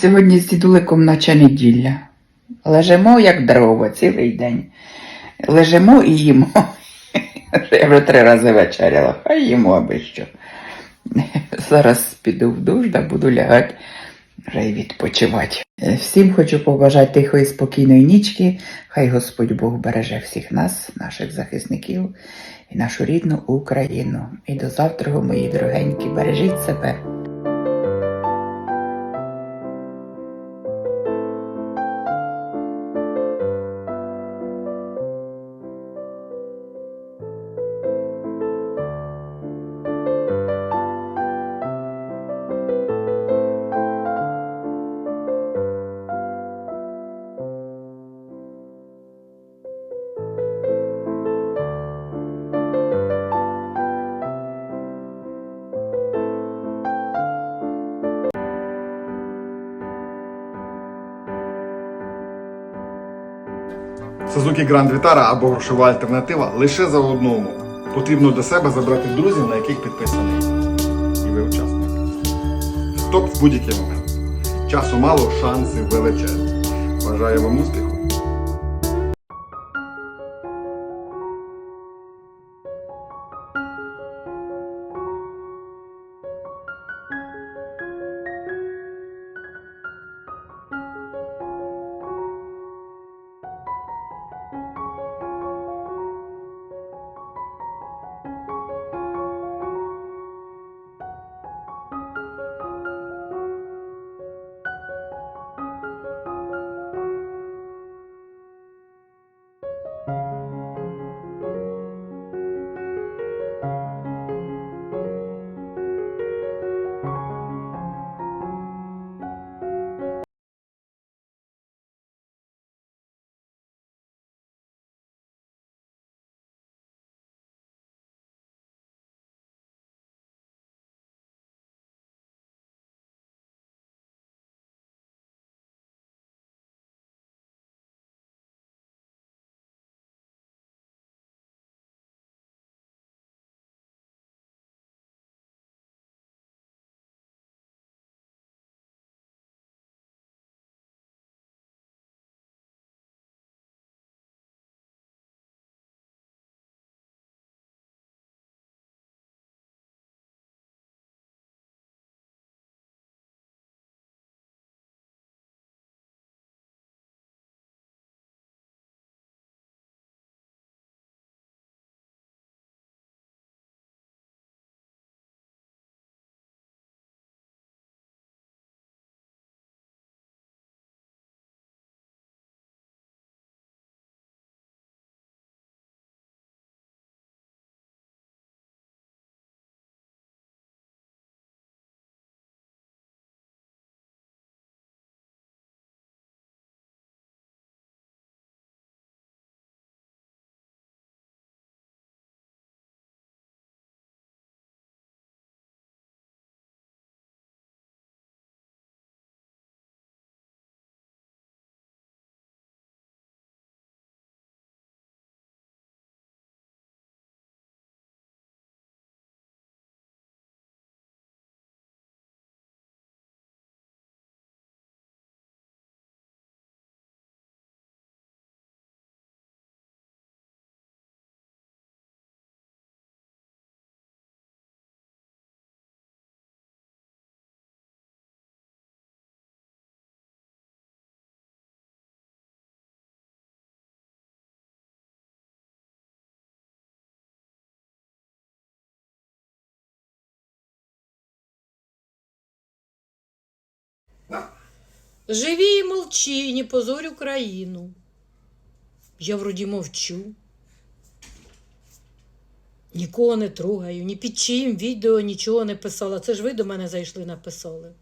сьогодні з дідуликом наче неділя. Лежимо, як дрова, цілий день. Лежимо і їмо. Я вже три рази вечеряла, хай їмо аби що. Зараз піду в душ да буду лягати вже й відпочивати. Всім хочу побажати тихої спокійної нічки. Хай Господь Бог береже всіх нас, наших захисників і нашу рідну Україну. І до завтра, мої дорогенькі, бережіть себе. Suzuki Grand Vitara або грошова альтернатива лише за одному. Потрібно до себе забрати друзів, на яких підписаний. І ви учасник. Стоп в будь-який момент. Часу мало, шанси величезні. Бажаю вам успіху. Живи и молчи, не позорь Украину. Я вроді мовчу. Нікого не трогаю, ні під чиїм відео нічого не писала. Це ж ви до мене зайшли, написали.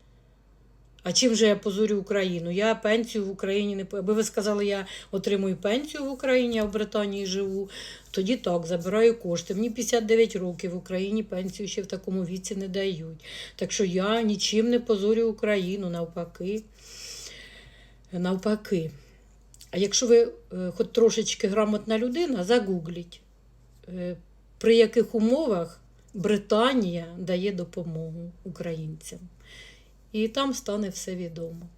А чим же я позорю Україну? Я пенсію в Україні не Аби ви сказали, я отримую пенсію в Україні, а в Британії живу, тоді так, забираю кошти. Мені 59 років в Україні пенсію ще в такому віці не дають. Так що я нічим не позорю Україну, навпаки. Навпаки. А якщо ви е, хоч трошечки грамотна людина, загугліть, е, при яких умовах Британія дає допомогу українцям. І там стане все відомо.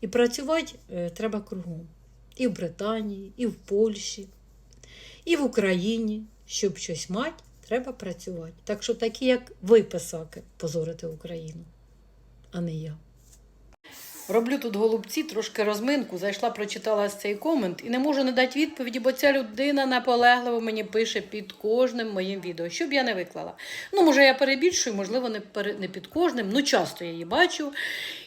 І працювати е, треба кругом. І в Британії, і в Польщі, і в Україні. Щоб щось мати, треба працювати. Так що такі, як ви, писаки, позорите Україну, а не я. Роблю тут голубці, трошки розминку. Зайшла, прочитала цей комент і не можу не дати відповіді, бо ця людина наполегливо мені пише під кожним моїм відео, щоб я не виклала. Ну, може, я перебільшую, можливо, не, не під кожним. Ну, часто я її бачу.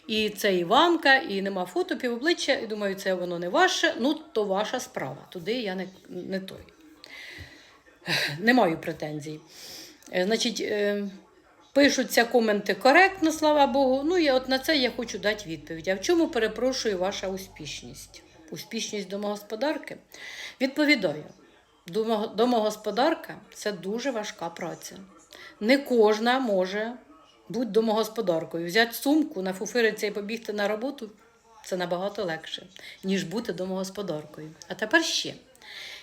І це Іванка, і нема фото півобличчя, і думаю, це воно не ваше. Ну, то ваша справа. Туди я не, не той. Не маю претензій. Е, Значить, е, пишуться коменти коректно, слава Богу. Ну і от на це я хочу дати відповідь. А в чому перепрошую ваша успішність? Успішність домогосподарки? Відповідаю, домогосподарка це дуже важка праця. Не кожна може бути домогосподаркою. Взяти сумку, нафуфиритися і побігти на роботу це набагато легше, ніж бути домогосподаркою. А тепер ще.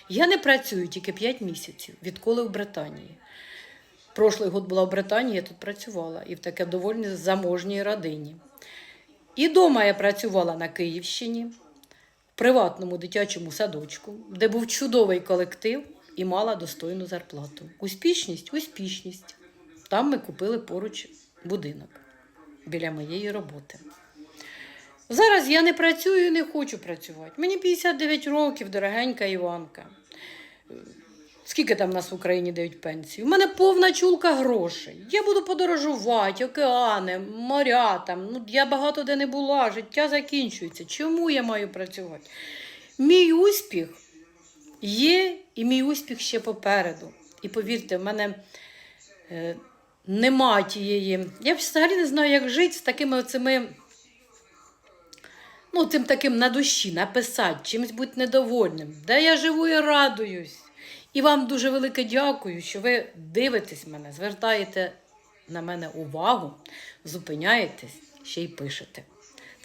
Я не працюю тільки 5 місяців, відколи в Британії. Прошлий год була в Британії, я тут працювала і в таке доволі заможній родині. І вдома я працювала на Київщині, в приватному дитячому садочку, де був чудовий колектив і мала достойну зарплату. Успішність успішність. Там ми купили поруч будинок біля моєї роботи. Зараз я не працюю і не хочу працювати. Мені 59 років, дорогенька Іванка. Скільки там в нас в Україні дають пенсію? У мене повна чулка грошей. Я буду подорожувати, океани, моря там. Ну, я багато де не була, життя закінчується. Чому я маю працювати? Мій успіх є, і мій успіх ще попереду. І повірте, в мене е, нема тієї. Я взагалі не знаю, як жити з такими оцими ну, тим таким на душі, написати, чимось бути недовольним, де я живу і радуюсь. І вам дуже велике дякую, що ви дивитесь мене, звертаєте на мене увагу, зупиняєтесь, ще й пишете.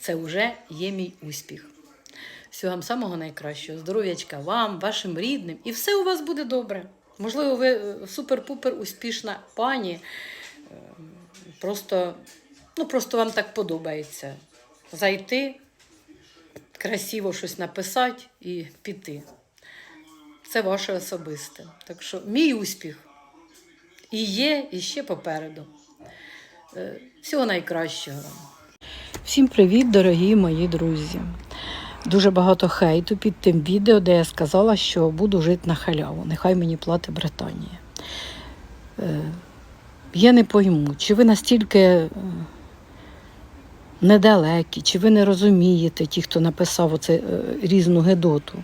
Це вже є мій успіх. Всього вам самого найкращого, здоров'ячка вам, вашим рідним, і все у вас буде добре. Можливо, ви е, супер-пупер успішна пані. е, Просто, ну, просто вам так подобається зайти, красиво щось написати і піти. Це ваше особисте. Так що мій успіх і є, і ще попереду. Е, Всього найкращого. Всім привіт, дорогі мої друзі. Дуже багато хейту під тим відео, де я сказала, що буду жити на халяву. Нехай мені платить Британія. Е, Я не пойму, чи ви настільки е, недалекі, чи ви не розумієте, ті, хто написав оце е, різну гедоту.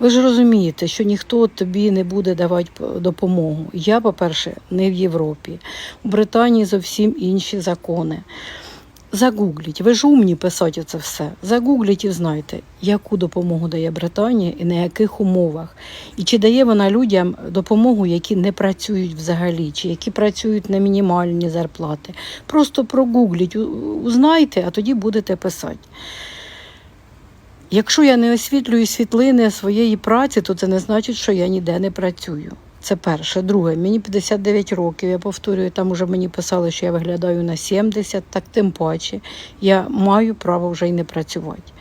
Ви ж розумієте, що ніхто тобі не буде давати допомогу. Я, по-перше, не в Європі. У Британії зовсім інші закони. Загугліть, ви ж умні писати це все. Загугліть і знайте, яку допомогу дає Британія і на яких умовах. І чи дає вона людям допомогу, які не працюють взагалі, чи які працюють на мінімальні зарплати. Просто прогугліть, узнайте, а тоді будете писати. Якщо я не освітлюю світлини своєї праці, то це не значить, що я ніде не працюю. Це перше. Друге, мені 59 років. Я повторюю, там уже мені писали, що я виглядаю на 70, так тим паче я маю право вже й не працювати.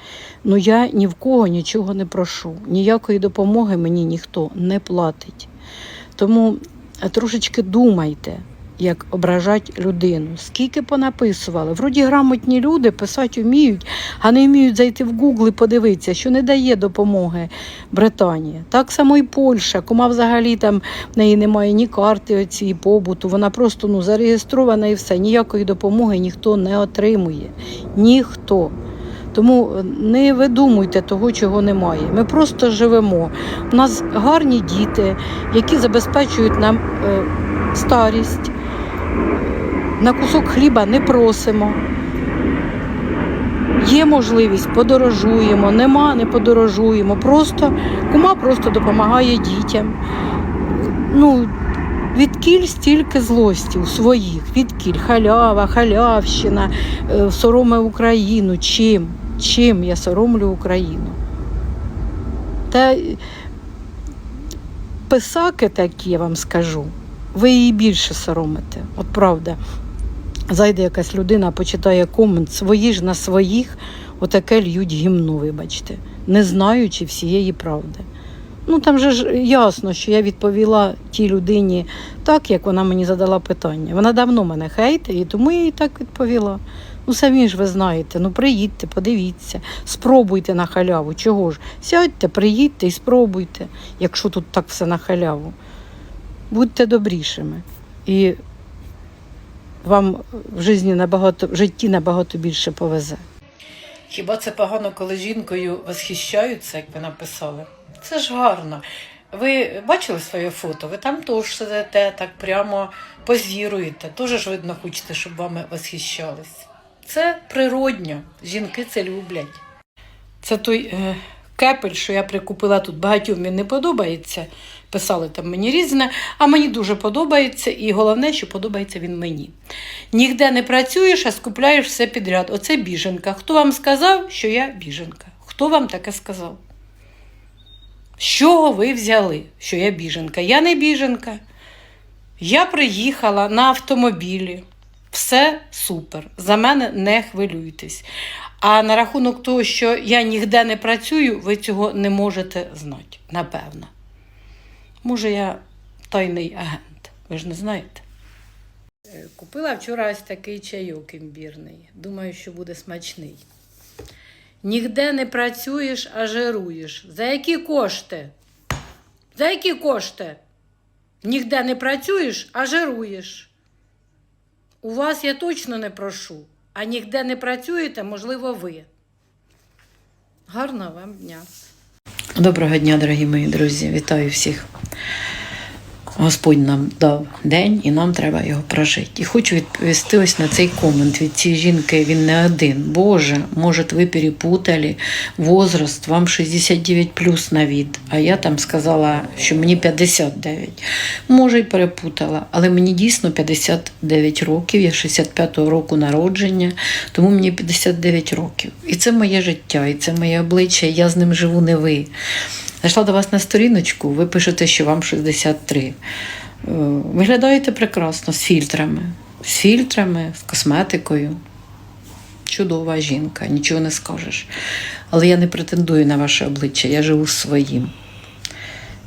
Ну я ні в кого нічого не прошу. Ніякої допомоги мені ніхто не платить. Тому е, трошечки думайте, як ображати людину. Скільки понаписували. Вроді грамотні люди писати вміють, а не вміють зайти в Google і подивитися, що не дає допомоги Британія. Так само і Польща, кума взагалі там в неї немає ні карти цієї побуту, вона просто ну, зареєстрована і все. Ніякої допомоги ніхто не отримує. Ніхто. Тому е, не видумуйте того, чого немає. Ми просто живемо. У нас гарні діти, які забезпечують нам е, старість. На кусок хліба не просимо. Є можливість, подорожуємо, нема, не подорожуємо. Просто кума просто допомагає дітям. Ну, відкіль стільки злості своїх, відкіль халява, халявщина, е, сороми Україну. Чим? Чим я соромлю Україну? Та писаки такі, я вам скажу, ви її більше соромите. От правда. Зайде якась людина, почитає комент, свої ж на своїх. отаке льють гімно, вибачте, не знаючи всієї правди. Ну там же ж ясно, що я відповіла тій людині так, як вона мені задала питання. Вона давно мене хейтить, і тому я їй так відповіла. Ну, самі ж ви знаєте, ну приїдьте, подивіться, спробуйте на халяву. Чого ж? Сядьте, приїдьте і спробуйте, якщо тут так все на халяву. Будьте добрішими. І вам в житті набагато, в житті набагато більше повезе. Хіба це погано, коли жінкою восхищаються, як ви написали? Це ж гарно. Ви бачили своє фото? Ви там теж сидите, так прямо позіруєте. Теж ж видно, хочете, щоб вами восхищались. Це природньо. Жінки це люблять. Це той е, кепель, що я прикупила тут. Багатьом він не подобається. Писали там мені різне, а мені дуже подобається, і головне, що подобається він мені. Нігде не працюєш, а скупляєш все підряд. Оце біженка. Хто вам сказав, що я біженка? Хто вам таке сказав? З чого ви взяли, що я біженка? Я не біженка. Я приїхала на автомобілі. Все супер. За мене не хвилюйтесь. А на рахунок того, що я ніде не працюю, ви цього не можете знати, напевно. Може, я тайний агент, ви ж не знаєте. Е, Купила вчора ось такий чайок імбірний. Думаю, що буде смачний. Нігде не працюєш, а жируєш. За які кошти? За які кошти? Нігде не працюєш, а жируєш. У вас я точно не прошу, а нігде не працюєте, можливо, ви. Гарного вам дня. Доброго дня, дорогі мої друзі. Вітаю всіх. Господь нам дав день і нам треба його прожити. І хочу відповісти ось на цей комент від цієї жінки. Він не один. Боже, може, ви перепутали возраст, вам 69 плюс на від, а я там сказала, що мені 59. Може, й перепутала, але мені дійсно 59 років, я 65-го року народження, тому мені 59 років. І це моє життя, і це моє обличчя, я з ним живу не ви. Зайшла до вас на сторіночку, ви пишете, що вам 63. Е, Виглядаєте прекрасно з фільтрами. З фільтрами, з косметикою. Чудова жінка, нічого не скажеш. Але я не претендую на ваше обличчя, я живу своїм.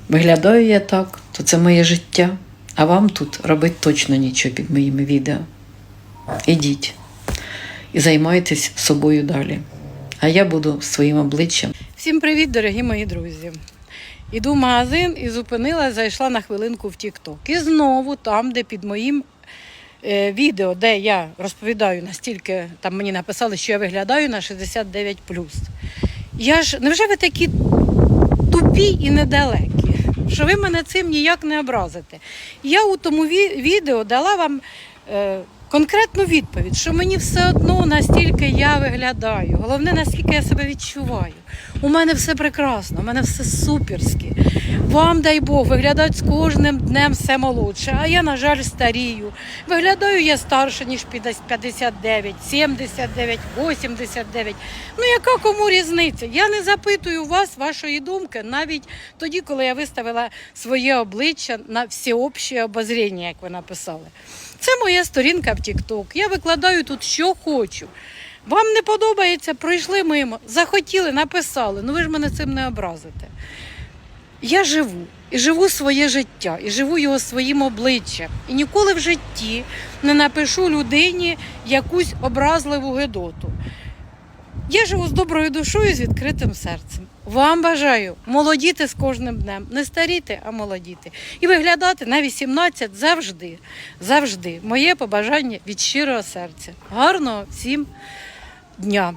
Виглядаю я так, то це моє життя. А вам тут робити точно нічого під моїми відео. Ідіть і займайтесь собою далі. А я буду своїм обличчям. Всім привіт, дорогі мої друзі. Іду в магазин і зупинила, зайшла на хвилинку в TikTok. І знову там, де під моїм е, відео, де я розповідаю настільки, там мені написали, що я виглядаю на 69 Я ж, невже ви такі тупі і недалекі, що ви мене цим ніяк не образите? Я у тому ві- відео дала вам е, конкретну відповідь, що мені все одно настільки я виглядаю. Головне, наскільки я себе відчуваю. У мене все прекрасно, у мене все суперське. Вам, дай Бог, виглядати з кожним днем все молодше. А я, на жаль, старію. Виглядаю я старше, ніж 59, 79, 89. Ну, яка кому різниця? Я не запитую вас вашої думки навіть тоді, коли я виставила своє обличчя на всеобще обозріння, як ви написали. Це моя сторінка в TikTok. Я викладаю тут, що хочу. Вам не подобається, пройшли мимо, захотіли, написали. Ну ви ж мене цим не образите. Я живу і живу своє життя, і живу його своїм обличчям. І ніколи в житті не напишу людині якусь образливу гидоту. Я живу з доброю душою, з відкритим серцем. Вам бажаю молодіти з кожним днем, не старіти, а молодіти. І виглядати на 18 завжди. Завжди. Моє побажання від щирого серця. Гарного всім дня!